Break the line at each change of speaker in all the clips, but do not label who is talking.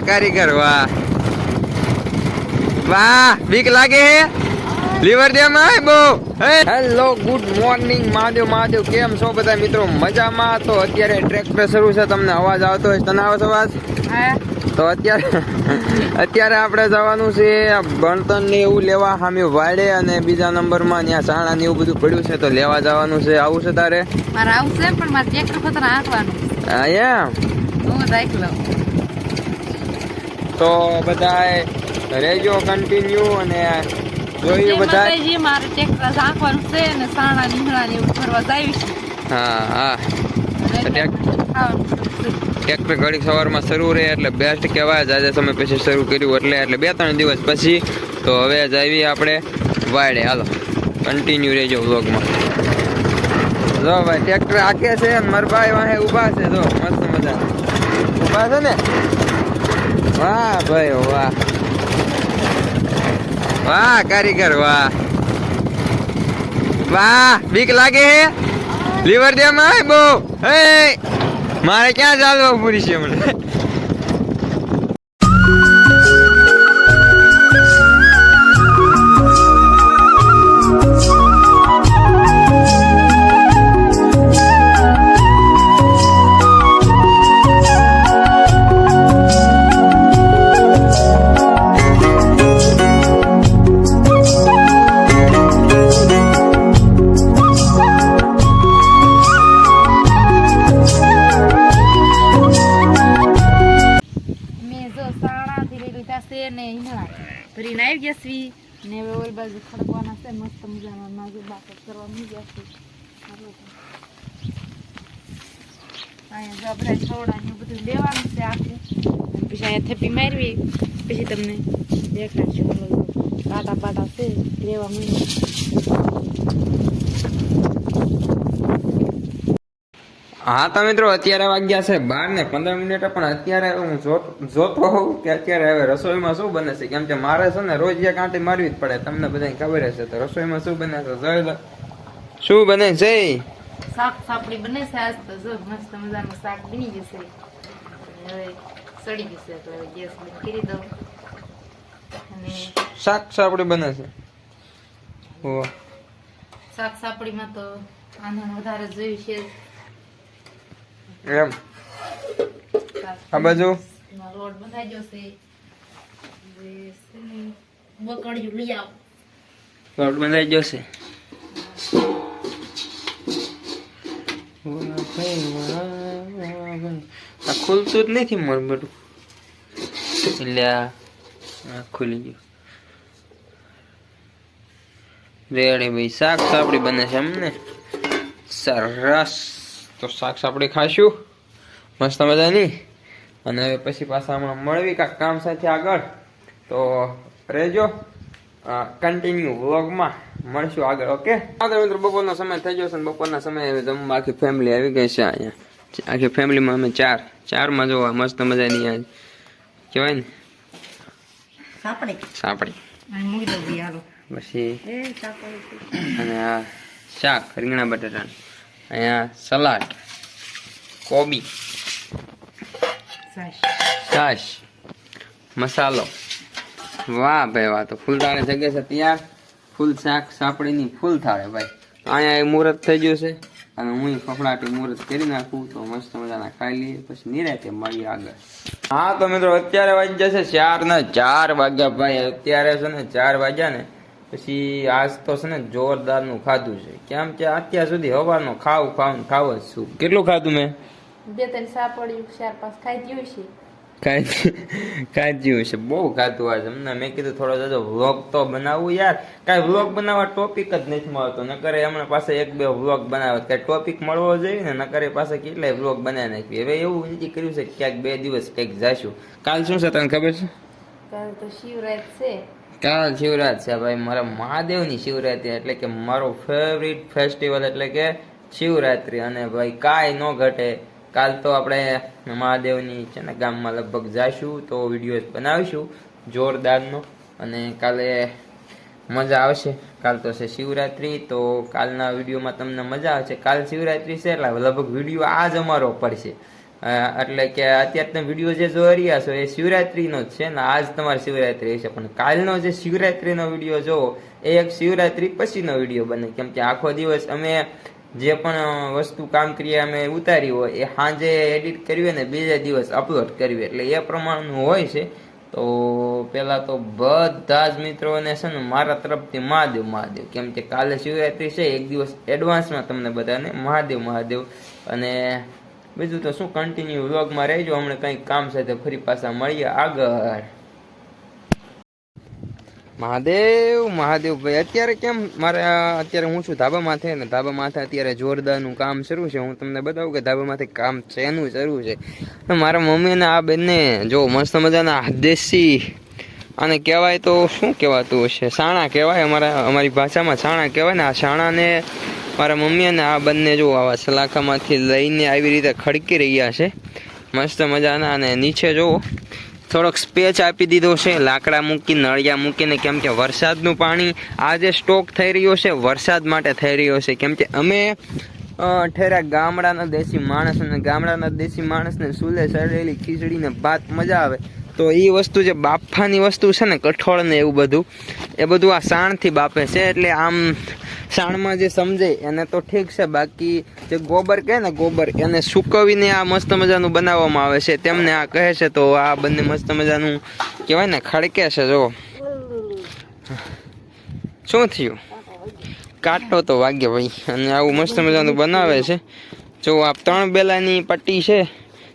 કારીગર વાહ. વાહ બીક લાગે હે? લીવર દે માય બો hello good morning Mahadev Mahadev. કેમ છો બધા મિત્રો? મજામાં? તો અત્યારે ટ્રેક્ટર શરૂ છે. તમને અવાજ આવતો હોય તને આવે છે અવાજ? તો અત્યારે અત્યારે આપણે જવાનું છે ભણતર ને એવું લેવા સામે વાડે અને બીજા નંબરમાં ત્યાં સાણા ને એવું બધું પડ્યું છે. તો લેવા જવાનું છે. આવું છે તારે?
મારે આવું છે પણ મારે ટ્રેક્ટર ખતર હાંકવાનું
અહીંયા
હું રાખ લઉં
તો બધા રહેજો કન્ટિન્યુ અને જોઈએ બધા
મારે ટ્રેક્ટર રાખવાનું છે અને સાણા લીમડા ને એવું ફરવા જાવી
હા હા. ટ્રેક્ટર ઘડી સવારમાં શરૂ રહે એટલે બેસ્ટ કહેવાય. આજે સમય પછી શરૂ કર્યું એટલે એટલે બે ત્રણ દિવસ પછી. તો હવે જ આવી આપણે વાડે હાલો કન્ટિન્યુ રહેજો વ્લોગમાં જો ભાઈ ટ્રેક્ટર આખે છે અને મારા ભાઈ વાહે ઊભા છે. જો મસ્ત મજા ઊભા છે ને? વાહ ભાઈ, વાહ. વાહ, કારીગર, વાહ. વાહ, બીક લાગે હે? લીવર દે માય બો હે, મારે ક્યાં ચાલવા પૂરી છે મને?
આવી ને હવે ઓલ બાજુ ખડકવાના છે, મસ્ત મજાના માગી બાકર કરવા મૂકી ગયા અહીંયા જો આપણે છોડા ને બધું લેવાનું છે આખું. પછી અહીંયા થેપી મારવી, પછી તમને દેખાડશે. કાંટા પાટા છે લેવા માંડ્યા.
હા તો મિત્રો અત્યારે વાગ્યા છે બાર ને પંદર મિનિટ પણ અત્યારે હું જોત- હોઉં કે અત્યારે હવે રસોઈમાં શું બને છે? કેમ કે મારે છે ને રોજ એક આંટી મારવી જ પડે. તમને બધાને ખબર હશે તો રસોઈમાં શું બને છે? જોઈ લો. શું બને છે?
શાક સાપડી બને છે આજ તો જો મસ્ત મજાનું શાક બની જશે. હવે સડી જશે એટલે હવે ગેસ બંધ કરી દઉં. અને
શાક સાપડી બને છે.
શાક સાપડીમાં તો આનંદ વધારે જોયું છે
એમ. આ બાજુ?
રોડ બંધાઈ જશે હવે છે ને બકડિયું લઈ આવો.
રોડ બંધાઈ જશે આ ખુલતું જ નથી મન બધું. એટલે આ આ ખુલી ગયું. રેડી ભાઈ શાક સાપડી બને છે એમને સરસ. તો શાક સાપડી ખાશું મસ્ત મજાની. અને હવે પછી પાછા હમણાં મળવી કાંઈક કામ સાથે આગળ. તો રહેજો. કન્ટિન્યુ વ્લોગમાં મળશું આગળ ઓકે? આગળ મિત્રો બપોરનો સમય થઈ ગયો છે બપોરના સમયે જમવા આખી ફેમિલી આવી ગઈ છે અહીંયા. આખી ફેમિલીમાં અમે ચાર. ચારમાં જોવા મસ્ત મજાની આ કહેવાય ને?
સાપડી.
પછી અને આ શાક રીંગણા બટાટાનું. અહીંયા સલાડ કોબી છાશ મસાલો. વાહ ભાઈ વાહ તો ફૂલદાણે જગ્યા છે ત્યાં. ફૂલ શાક સાપડીની ફૂલ થાળે ભાઈ. અહીંયા એ મુહૂર્ત થઈ ગયું છે. અને હું ફફડાટી મુહૂર્ત કરી નાખું તો મસ્ત મજાના ખાઈ લઈએ પછી નિરાતે મળીએ આગળ. હા તો મિત્રો અત્યારે વાગ્યા છે ચાર ને ચાર વાગ્યા ભાઈ. અત્યારે છે ને ચાર વાગ્યા ને પછી આજ તો છે ને જોરદારનું ખાધું છે. કેમ કે અત્યાર સુધી હવારનો ખાવ ખાવ ખાવું જ છું. કેટલું ખાધું મેં?
બે ત્રણ સાપડ્યું ચાર પાંચ ખાઈ ગયું છે.
કાંઈ છે. બહુ ખાધું આજ. અમને મેં કીધું થોડો જજો વ્લોગ તો બનાવવું યાર. કાંઈ વ્લોગ બનાવવા ટોપિક જ નથી મળતો. નકરે હમણાં પાસે એક બે વ્લોગ બનાવે. કાંઈ ટોપિક મળવો જોઈએ ને નકરે પાસે કેટલાય વ્લોગ બનાવી નાખ્યું હવે એવું નક્કી કર્યું છે કે ક્યાંક બે દિવસ કંઈક જાશું. કાલ શું છે તને ખબર છે?
કાલ તો શિવરાત છે.
કાલ શિવરાત છે ભાઈ, મારા મહાદેવની શિવરાત્રી, એટલે કે મારો ફેવરિટ ફેસ્ટિવલ એટલે કે શિવરાત્રી. અને ભાઈ, કાંઈ ન ઘટે. કાલ તો આપણે મહાદેવની ગામમાં લગભગ જાશું તો વીડિયો બનાવીશું, જોરદારનો. અને કાલે મજા આવશે. કાલ તો છે શિવરાત્રી, તો કાલના વિડીયોમાં તમને મજા આવશે. કાલ શિવરાત્રી છે એટલે લગભગ વીડિયો આ જ અમારો પડશે. એટલે કે અત્યારે તમે વીડિયો જે જોઈ રહ્યા છો, એ શિવરાત્રિનો જ છે ને, આજ તમારે શિવરાત્રી છે પણ કાલનો જે શિવરાત્રીનો વીડિયો જોવો, એ એક શિવરાત્રિ પછીનો વીડિયો બને. કેમ કે આખો દિવસ અમે જે પણ વસ્તુ કામ કરીએ અમે ઉતારી હોય, એ સાંજે એડિટ કરીએ ને, બીજા દિવસ અપલોડ કરીએ. એટલે એ પ્રમાણનું હોય છે. તો પહેલાં તો બધા જ મિત્રોને છે ને, મારા તરફથી મહાદેવ મહાદેવ. કેમ કે કાલે શિવરાત્રી છે, એક દિવસ એડવાન્સમાં તમને બધાને મહાદેવ મહાદેવ. અને બીજું તો શું કન્ટિન્યુ વ્લોગમાં રહેજો, હમણાં કંઈક કામ સાથે ફરી પાછા મળીએ આગળ. મહાદેવ મહાદેવ ભાઈ, અત્યારે કેમ મારે અત્યારે હું છું ધાબા માથે ને ધાબા માથે અત્યારે જોરદારનું કામ શરૂ છે. હું તમને બતાવું કે ધાબા માથે કામ શેનું શરૂ છે. મારા મમ્મી ને આ બંને, જો મસ્ત મજાના દેશી અને કહેવાય તો શું કહેવાતું હશે? સાણા કહેવાય અમારા, અમારી ભાષામાં સાણા કહેવાય ને, આ સાણાને મારા મમ્મી અને આ બંને જો આવા સલાખામાંથી લઈને આવી રીતે ખડકી રહ્યા છે. મસ્ત મજાના અને નીચે જુઓ. થોડોક સ્પેચ આપી દીધો છે. લાકડા મૂકી, નળિયા મૂકીને કેમ કે વરસાદનું પાણી આ જે સ્ટોક થઈ રહ્યો છે. વરસાદ માટે થઈ રહ્યો છે. કેમ કે અમે ઠેરા ગામડાના દેશી માણસ અને ગામડાના દેશી માણસને સુલે સડેલી ખીચડીને ભાત મજા આવે. તો એ વસ્તુ જે બાફાની વસ્તુ છે ને કઠોળ ને એવું બધું, એ બધું આ સાણથી બાફે છે. એટલે આમ સાણમાં જે સમજે, એને તો ઠીક છે. બાકી જે ગોબર કહે ને, ગોબર, એને સૂકવીને આ મસ્ત મજાનું બનાવવામાં આવે છે. તેમને આ કહે છે તો આ બંને મસ્ત મજાનું કહેવાય ને, ખડકે છે જો શું થયું? કાંટો તો વાગ્યો ભાઈ. અને આવું મસ્ત મજાનું બનાવે છે. જો આ ત્રણ બેલાની પટ્ટી છે,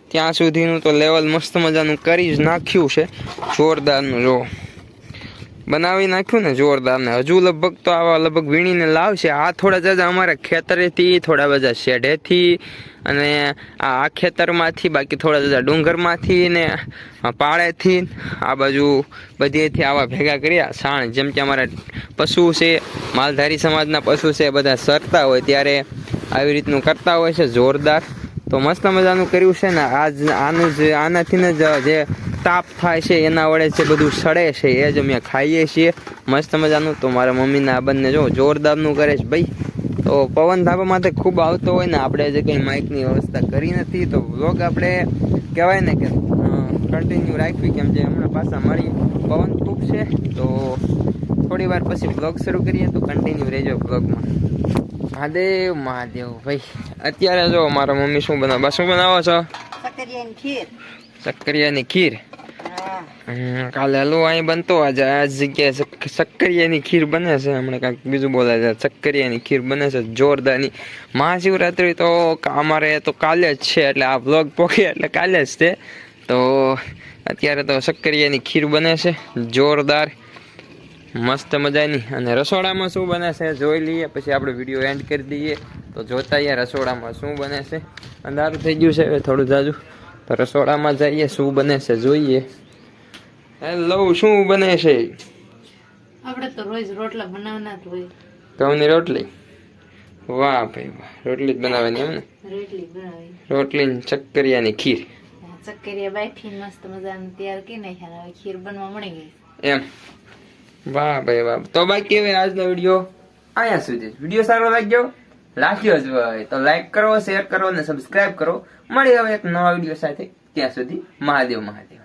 ત્યાં સુધીનું તો લેવલ મસ્ત મજાનું કરી જ નાખ્યું છે. જોરદારનું જો બનાવી નાખ્યું ને જોરદાર ને. હજુ લગભગ તો આવા લગભગ વીણીને લાવશે. આ થોડા જાજા અમારા ખેતરેથી, થોડા બધા શેઢેથી અને આ ખેતરમાંથી, બાકી થોડા જાજા ડુંગરમાંથી ને પાળેથી આ બાજુ બધેથી આવા ભેગા કર્યા. સાણ જેમ કે અમારા પશુ છે, માલધારી સમાજના પશુ છે બધા સરતા હોય ત્યારે આવી રીતનું કરતા હોય છે. જોરદાર. તો મસ્ત મજાનું કર્યું છે ને. આજ આનું જ, આનાથી જ જે તાપ થાય છે એના વડે જે બધું સડે છે એ જ અમે ખાઈએ છીએ. મસ્ત મજાનું. તો મારા મમ્મીને આ બંને જો જોરદારનું કરે છે. ભાઈ તો પવન ધાબામાં તો ખૂબ આવતો હોય ને આપણે જે કંઈ માઇકની વ્યવસ્થા કરી નથી તો વ્લોગ આપણે કહેવાય ને કે કન્ટિન્યુ રાખવી કેમ જે હમણાં પાછા મળીએ પવન ખૂબ છે. તો થોડી વાર પછી વ્લોગ શરૂ કરીએ તો કન્ટિન્યુ રહેજો વ્લોગમાં મહાદેવ મહાદેવ. ભાઈ અત્યારે જો મારા મમ્મી શું બનાવો? બા શું બનાવો છો?
સકરિયાની ખીર.
શક્કરિયાની ખીર? કાલે હલવો અહીં બનતો આજે. આ જગ્યાએ સક્કરિયાની ખીર બને છે. હમણાં કાંઈક બીજું બોલાય છે. સક્કરિયાની ખીર બને છે. જોરદારની. મહાશિવરાત્રિ તો અમારે તો કાલે જ છે, એટલે આ બ્લોગ પોકે, એટલે કાલે જ છે. તો અત્યારે તો શક્કરિયાની ખીર બને છે. જોરદાર. મસ્ત મજાની. અને રસોડામાં શું બને છે જોઈ લઈએ. પછી આપણે વીડિયો એન્ડ કરી દઈએ. તો જોતા અહીંયા રસોડામાં શું બને છે. અંધારું થઈ ગયું છે થોડું જાજુ તો રસોડામાં જઈએ, શું બને છે જોઈએ. હેલો શું બને છે?
આપણે તો રોજ રોટલા બનાવવાના જ હોય.
ઘઉંની રોટલી? વાહ ભાઈ વાહ રોટલી જ બનાવવાની એમ ને?
રોટલી બનાવી.
રોટલી ને ચક્કરિયાની ખીર.
ચક્કરિયા બાફી મસ્ત મજાનું તૈયાર કરી નાખ્યા હવે ખીર બનવા મળી ગઈ.
એમ. વાહ ભાઈ વાહ. તો બાકી હવે આજનો વીડિયો અહીંયા સુધી. વીડિયો સારો લાગ્યો? લાગ્યો જ હોય. તો લાઈક કરો શેર કરો અને સબસ્ક્રાઇબ કરો. મળી હવે એક નવા વીડિયો સાથે. ત્યાં સુધી મહાદેવ મહાદેવ.